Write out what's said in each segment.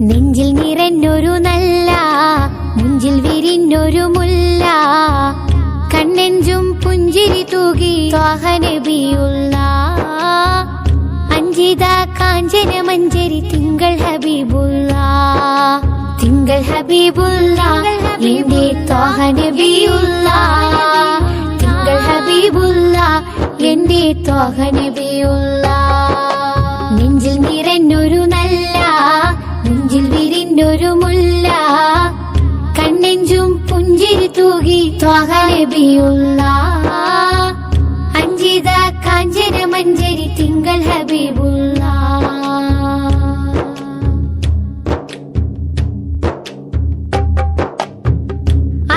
നെഞ്ചിൽ നിറഞ്ഞൊരു നല്ല മുഞ്ചിൽ വിരിഞ്ഞൊരു മുല്ല. കണ്ണെഞ്ചും പുഞ്ചിരി തൂകി വാഹനബിയുള്ള അഞ്ചിത കാഞ്ചന മഞ്ചരി തിങ്കൾ ഹബീബുള്ള. തിങ്കൾ ഹബീബുള്ള എന്റെ തിങ്കൾ ഹബീബുള്ള എന്റെ ത്വാഹനബിയുള്ള നെഞ്ചിൽ നിറഞ്ഞൊരു തൂകി ത്വാഹനബിയുള്ള അഞ്ചിത കാഞ്ചന മഞ്ചരി തിങ്കൾ ഹബീബുള്ള.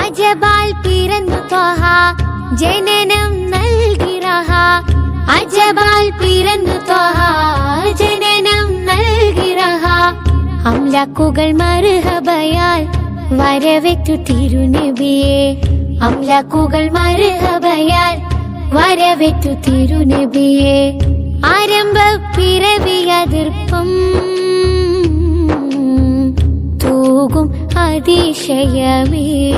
അജബാൽ പിറന്നു ത്വഹ ജനനം നൽകി റഹ അജബാൽ പിറന്നു ത്വഹ ജനനം നൽകി റഹ അംലക്കുകൾ മറുഹബയാൽ വരവെറ്റു തിരുനബിയെ. അംലാക്കുകൾ മറുഹബയാൽ വരവെറ്റു തിരുനബിയെ. ആരംഭ പിറവിയതിർപ്പം തൂകും അതിശയമേ.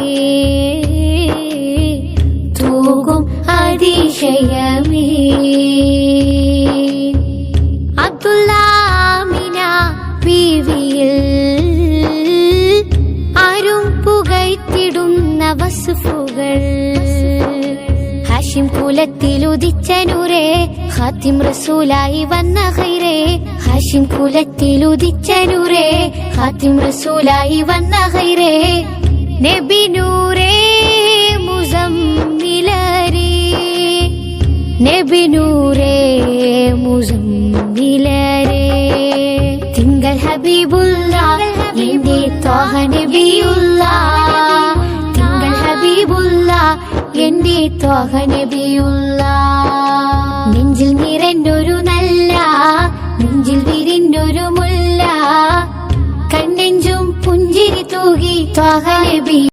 തൂകും അതിശയമേ. അബ്ദുല്ലാമിന ബീവിയിൽ വസുഫുകൾ ഹാഷിം കുലത്തിൽ ഉദിച്ച നൂറേ ഹാത്തിം റസൂലായി വന്ന ഹൈറേ. ഹാഷിം കുലത്തിൽ ഉദിച്ച നൂറേ ഹാത്തിം റസൂലായി വന്ന ഹൈറേ. നബി നൂറേ മുസമ്മിലരേ നബി നൂറേ മുസമ്മിലരേ തിങ്കൾ ഹബീബുള്ള എന്റെ തോഹ നബിയുള്ള എന്റെ ത്വാഹ നബിയുള്ള. നെഞ്ചിൽ നിറഞ്ഞൊരു നല്ല നെഞ്ചിൽ വിരിഞ്ഞൊരു മുല്ല. കണ്ണെഞ്ചും പുഞ്ചിരി തൂകി ത്വാഹ നബി